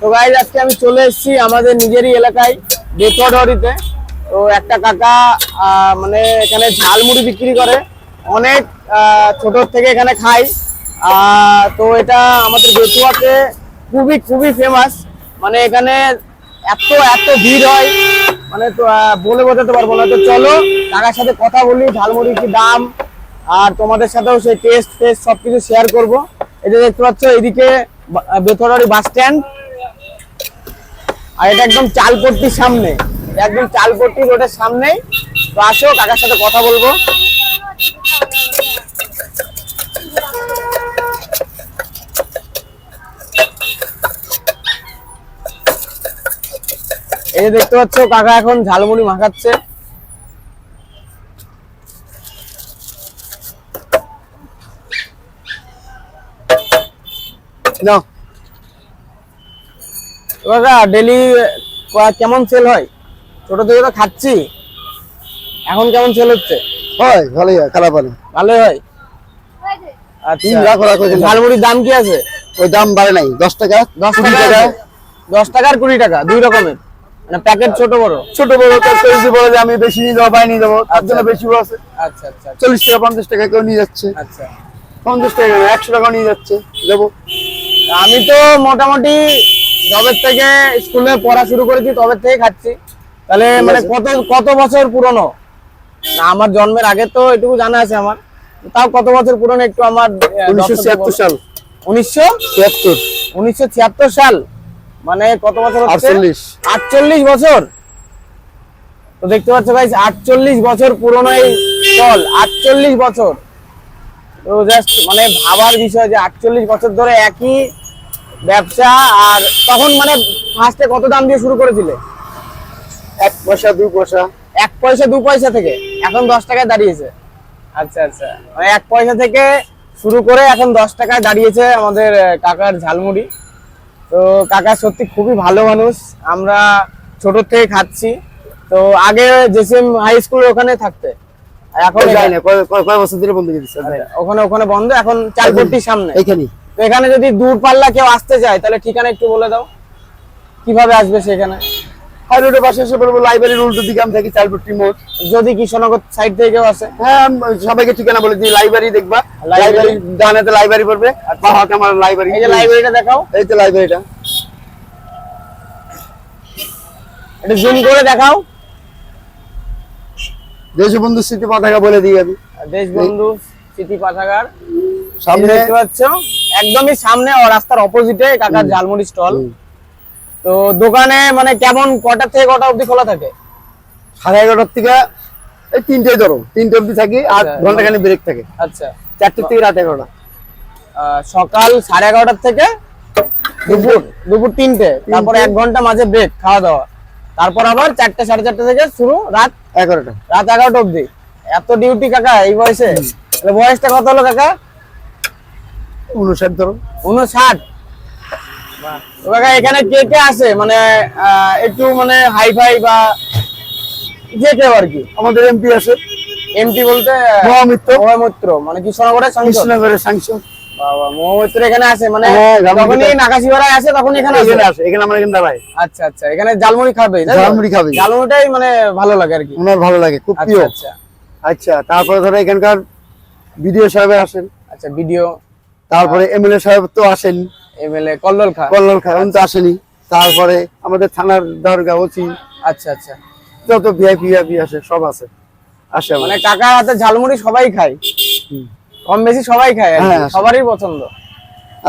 তো গাইজ আজকে আমি চলে এসেছি আমাদের নিজেরই এলাকায় বেথরহরিতে তো একটা কাকা মানে এখানে ঝালমুড়ি বিক্রি করে। অনেক ছোট থেকে এখানে খাই। তো এটা আমাদের বেতুয়াতে খুবই খুবই ফেমাস মানে এখানে এত এত ভিড় হয়। মানে তো বলে বোঝাতে পারব না। তো চলো, কাকার সাথে কথা বলি ঝালমুড়ি কি দাম, আর তোমাদের সাথেও সেই টেস্ট ফেস্ট সবকিছু শেয়ার করব। এই যে দেখতে পাচ্ছ, এদিকে বেথরারি বাস স্ট্যান্ড। আর এটা একদম চালপট্টির সামনে। একদম চালপট্টি রোডের সামনেই। তো আসো, কাকার সাথে কথা বলব। এই যে দেখতে পাচ্ছ, কাকা এখন ঝালমুড়ি মাখাচ্ছে। তো কাকা ডেলি কেমন সেল হয়? ছোট থেকে তো খাচ্ছি। এখন কেমন সেল হচ্ছে? হয় ভালোই হয় খারাপ হয় ভালোই হয়? আচ্ছা লাখ রাখো এখানে। ঝালমুড়ির দাম কি আছে? ওই দাম বাড়ে নাই দশ টাকা দশ কুড়ি টাকা টাকা। দশ টাকা আর কুড়ি টাকা দুই রকমের। মানে প্যাকেট ছোট বড়? ছোট বড় যে আমি বেশি নিয়ে যাব নিয়ে যাব তার জন্য বেশি বড় আছে। আচ্ছা আচ্ছা চল্লিশ টাকা পঞ্চাশ টাকা কেউ নিয়ে যাচ্ছে। আচ্ছা। পঞ্চাশ টাকা একশো টাকা নিয়ে যাচ্ছে যাব। আমি তো মোটামুটি জবের থেকে স্কুলে পড়া শুরু করেছি তবে থেকে খাচ্ছি। তাহলে মানে কত কত বছর পুরনো? না আমার জন্মের আগে তো এটুকু জানা আছে আমার। তাও কত বছর পুরনো একটু আমার উনিশশো ছিয়াত্তর সাল। উনিশশো ছিয়াত্তর। উনিশশো সাল। মানে কত বছর আটচল্লিশ। আটচল্লিশ বছর। তো দেখতে পাচ্ছ ভাই আটচল্লিশ বছর পুরনো এই স্টল আটচল্লিশ বছর। তো জাস্ট মানে ভাবার বিষয় যে আটচল্লিশ বছর ধরে একই ব্যবসা আর তখন মানে ফার্স্টে কত দাম দিয়ে শুরু করেছিলে? এক পয়সা দু পয়সা। এক পয়সা দু পয়সা থেকে? এখন দশ টাকায় দাঁড়িয়েছে। আচ্ছা আচ্ছা। মানে এক পয়সা থেকে শুরু করে এখন দশ টাকায় দাঁড়িয়েছে আমাদের কাকার ঝালমুড়ি। তো কাকা সত্যি খুবই ভালো মানুষ। আমরা ছোট থেকে খাচ্ছি। তো আগে জেসিএম হাই স্কুল ওখানে থাকতে। এখন যায় না কয় বছর ধরে বন্ধ করে দিচ্ছে যায় না। ওখানে ওখানে বন্ধ এখন চালপট্টির সামনে। এখানে যদি দূর পাল্লা কেউ আসতে চায় তাহলে ঠিকানা একটু বলে দাও। কীভাবে আসবে সেখানে? হাই রোডের পাশে এসে বলব লাইব্রেরির উল্টো দিকে আমি থাকি চালপট্টি মোড়। যদি কৃষ্ণনগর সাইড থেকে কেউ আসে? হ্যাঁ সবাইকে ঠিকানা বলে দিই লাইব্রেরি দেখবা। লাইব্রেরি। ডানাতে লাইব্রেরি পড়বে বা হাতে আমার লাইব্রেরি এই যে লাইব্রেরিটা দেখাও। এই তো লাইব্রেরিটা একটু জুম করে দেখাও। দেশবন্ধু স্মৃতি পতাকা বলে দিই আমি। দেশবন্ধু স্মৃতি পাঠাগার সামনে দেখতে পাচ্ছ একদমই সামনে রাস্তার অপোজিটে কাকার ঝালমুড়ি স্টল তো দোকানে মানে কেমন কটা থেকে কটা অবধি খোলা থাকে? সাড়ে এগারোটার থেকে এই তিনটে ধরো তিনটে অব্দি থাকি আর আচ্ছা, ঘন্টাখানি ব্রেক থাকে। আচ্ছা। চারটে থেকে রাত এগারোটা। সকাল সাড়ে এগারোটার থেকে দুপুর দুপুর। তিনটে তারপর এক ঘণ্টা মাঝে ব্রেক খাওয়া দাওয়া। তারপর আবার চারটে সাড়ে চারটে থেকে শুরু রাত এগারোটা। রাত এগারোটা অবধি। এত ডিউটি কাকা এই বয়সে? তাহলে বয়সটা কত হলো কাকা? উনষাট ধরো। উনষাট? কাকা এখানে কে কে আসে মানে একটু মানে হাই ফাই বা যে কেউ আর কি। আমাদের এমপি আছে। এমটি বলতে মহামিত্র। মহামিত্র। মানে কৃষ্ণনগরের কৃষ্ণনগরের সাংসদ। মানে হ্যাঁ, জালমুড়ি জালমুড়ি খাবে খাবে। জালমুড়িটাই মানে ভালো লাগে আর কি। ওনার ভালো লাগে খুব আচ্ছা প্রিয়। আচ্ছা আচ্ছা। তারপরে ধরো এখানকার বিডিও সাহেব আসেন। আচ্ছা ভিডিও তারপরে এমএলএ সাহেব তো আসেন। এমএলএ কল্লোল খা। কল্যাণ খান উনি তো আসেনি তারপরে আমাদের থানার দরগা ওসি। আচ্ছা আচ্ছা। যত ভিআইপি ভিআইপি আসে সব আছে আসে মানে মানে কাকার হাতে ঝালমুড়ি সবাই খায়। কম বেশি সবাই খায়। হ্যাঁ। সবারই পছন্দ।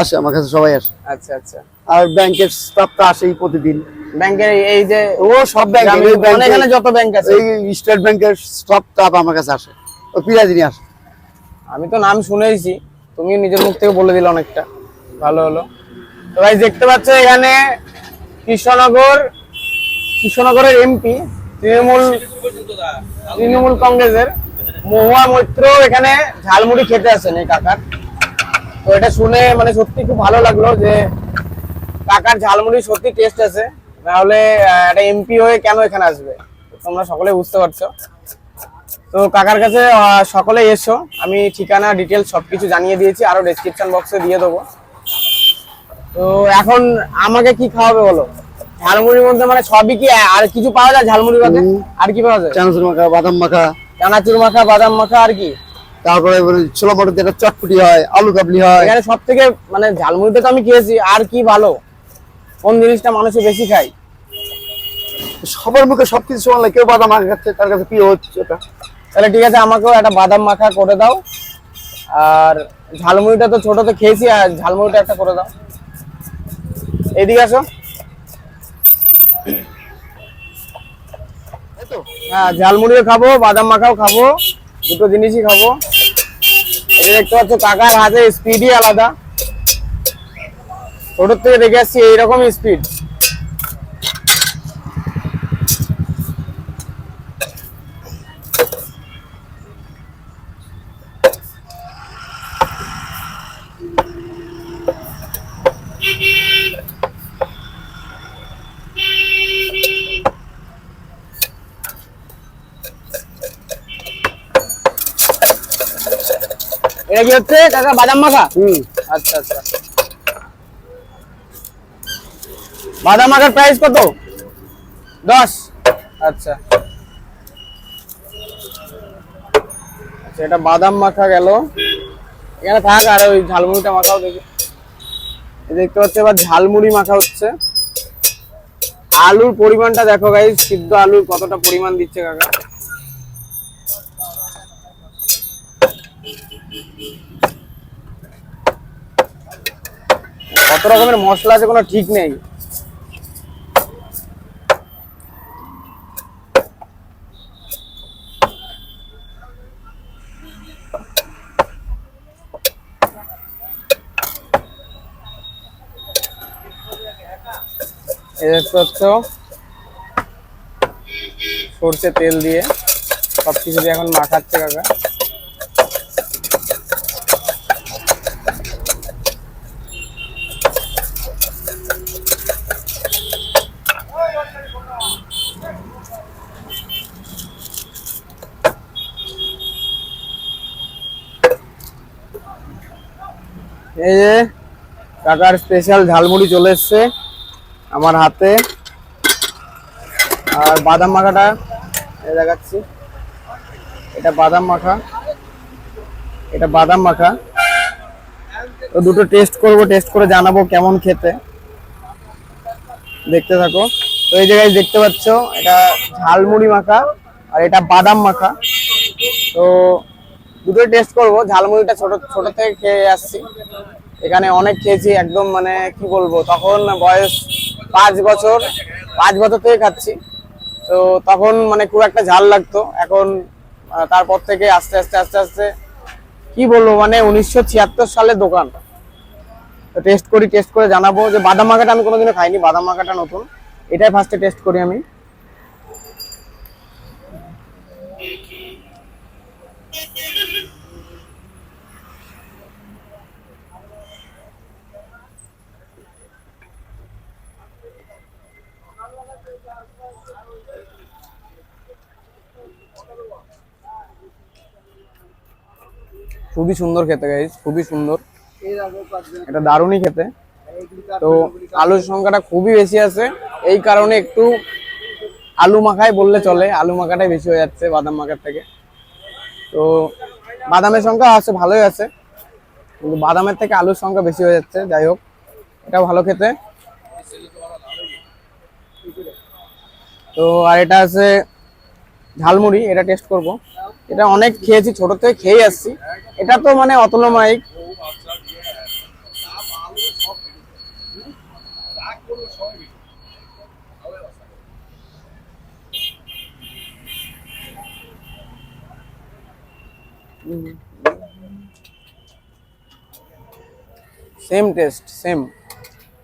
আসে আমার কাছে সবাই আসে। আচ্ছা আচ্ছা। আর ব্যাংকের স্টাফ তো আসেই প্রতিদিন। ব্যাংকের এই যে ও সব ব্যাংক এখানে যত ব্যাংক আছে। এই স্টেট ব্যাংকের স্টাফ আমার কাছে আসে। ও আসে। আমি তো নাম শুনেইছি তুমি নিজের মুখ থেকে বলে দিলে অনেকটা। ভালো হলো। তো ভাই দেখতে পাচ্ছ এখানে কৃষ্ণনগর কৃষ্ণনগরের এমপি তৃণমূল তৃণমূল কংগ্রেসের। মহুয়া মৈত্র এখানে ঝালমুড়ি খেতে আসেন এই কাকার। তো এটা শুনে মানে সত্যি খুব ভালো লাগল যে কাকার ঝালমুড়ি সত্যি টেস্ট আছে। নাহলে আহ, একটা এমপি হয়ে কেন এখানে আসবে? তোমরা সকলে বুঝতে পারছ। তো কাকার কাছে সকলে এসো। আমি ঠিকানা ডিটেলস সবকিছু জানিয়ে দিয়েছি আরও ডেসক্রিপশন বক্সে দিয়ে দেবো। তো তো এখন আমাকে কি খাওয়াবে বলো? ঝালমুড়ির মধ্যে মানে সবই কি আর কিছু পাওয়া যায় ঝালমুড়ির মধ্যে? আর কি পাওয়া যায়? চানাচুর মাখা বাদাম মাখা চানাচুর মাখা বাদাম মাখা আর কি? তারপরে ছোলা মটর যেটা চটপটি হয় আলু কাবলি হয়। এখানে সব থেকে মানে ঝালমুড়িটা তো আমি খেয়েছি আর কি ভালো? কোন জিনিসটা মানুষে বেশি খায়? সবার মুখে সবকিছু সমান লাগে কেউ বাদাম মাখা খাচ্ছে তার কাছে প্রিয় হচ্ছে ওটা। তাহলে ঠিক আছে আমাকেও একটা বাদাম মাখা করে দাও। আর ঝালমুড়িটা তো ছোটতে খেয়েছি আর ঝালমুড়িটা একটা করে দাও। এদিকে আসো। হ্যাঁ ঝালমুড়িও খাব, বাদাম মাখাও খাব, দুটো জিনিসই খাব। এটা দেখতে পাচ্ছ, কাকার হাতে স্পিডই আলাদা। ছোটোর থেকে দেখে আসছি এইরকমই স্পিড এটা কি হচ্ছে? কাকা বাদাম মাখা? হুম। আচ্ছা আচ্ছা। বাদাম মাখার প্রাইস কত? দশ। আচ্ছা। আচ্ছা এটা বাদাম মাখা গেল। এখানে থাক আর ওই ঝালমুড়িটা মাখাও দেখি। দেখতে পাচ্ছি এবার ঝালমুড়ি মাখা হচ্ছে। আলুর পরিমাণটা দেখো গাইজ সিদ্ধ আলুর কতটা পরিমাণ দিচ্ছে কাকা? কত রকমের মশলা আছে, কোনো ঠিক নেই। সর্ষে তেল দিয়ে সব কিছু দিয়ে এখন মাখাচ্ছে কাকা। এই যে কাকার স্পেশাল ঝালমুড়ি চলে এসছে আমার হাতে। আর বাদাম মাখাটা দেখাচ্ছি। এটা বাদাম মাখা। এটা বাদাম মাখা। তো দুটো টেস্ট করব টেস্ট করে জানাব কেমন খেতে। দেখতে থাকো। তো এই জায়গায় দেখতে পাচ্ছ, এটা ঝালমুড়ি মাখা আর এটা বাদাম মাখা। তো দুটোই টেস্ট করব, ঝালমুড়িটা ছোট ছোট থেকে খেয়ে আসছি। এখানে অনেক খেয়েছি, একদম মানে কি বলব, তখন বয়স পাঁচ বছর পাঁচ বছর থেকে খাচ্ছি। তো তখন মানে খুব একটা ঝাল লাগতো, এখন তারপর থেকে আস্তে আস্তে আস্তে আস্তে, কি বলব মানে উনিশশো ছিয়াত্তর সালের দোকান। টেস্ট করি টেস্ট করে জানাব যে বাদাম মাখাটা আমি কোনোদিনও খাইনি, বাদাম মাখাটা নতুন। এটাই ফার্স্টে টেস্ট করি আমি। খুবই সুন্দর খেতে গাইজ খুবই সুন্দর। এটা দারুণই খেতে। তো আলুর সংখ্যাটা খুবই বেশি আছে। এই কারণে একটু আলু মাখায় বললে চলে। আলু মাখাটাই বেশি হয়ে যাচ্ছে বাদাম মাখার থেকে। তো বাদামের সংখ্যা আছে, ভালোই আছে। কিন্তু বাদামের থেকে আলুর সংখ্যা বেশি হয়ে যাচ্ছে, যাই হোক। এটা ভালো খেতে। তো আর এটা আছে ঝালমুড়ি, এটা টেস্ট করব। এটা অনেক খেয়েছি, ছোট থেকে খেয়ে আসছি। এটা তো মানে অতুলমায়িক। সেম টেস্ট সেম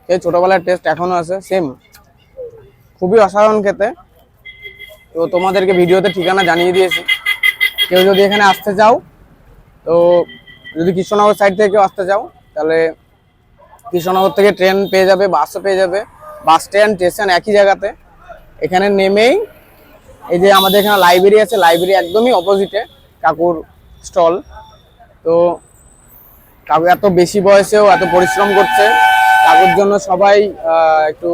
এই ছোটবেলার টেস্ট এখনও আছে সেম খুবই অসাধারণ খেতে। তো তোমাদেরকে ভিডিওতে ঠিকানা জানিয়ে দিয়েছি। কেউ যদি এখানে আসতে চাও, তো যদি কৃষ্ণনগর সাইড থেকে কেউ আসতে চাও, তাহলে কৃষ্ণনগর থেকে ট্রেন পেয়ে যাবে বাসও পেয়ে যাবে। বাস স্ট্যান্ড স্টেশন একই জায়গাতে। এখানে নেমেই এই যে আমাদের এখানে লাইব্রেরি আছে লাইব্রেরি একদমই অপোজিটে কাকুর স্টল তো কাকু এত বেশি বয়সেও এত পরিশ্রম করছে, কাকুর জন্য সবাই একটু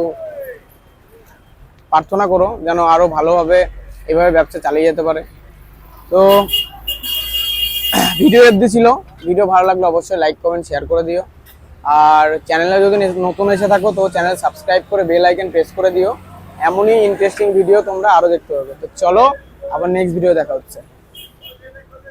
প্রার্থনা করো, যেন আরও ভালোভাবে এভাবে ব্যবসা চালিয়ে যেতে পারে। তো, ভিডিও এফ ছিল ভিডিও ভালো লাগলে অবশ্যই লাইক কমেন্ট শেয়ার করে দিও। আর চ্যানেলে যদি নতুন এসে থাকো, তো চ্যানেল সাবস্ক্রাইব করে বেল আইকন প্রেস করে দিও। এমনই ইন্টারেস্টিং ভিডিও তোমরা আরও দেখতে পাবে। তো চলো, আবার নেক্সট ভিডিও দেখা হচ্ছে।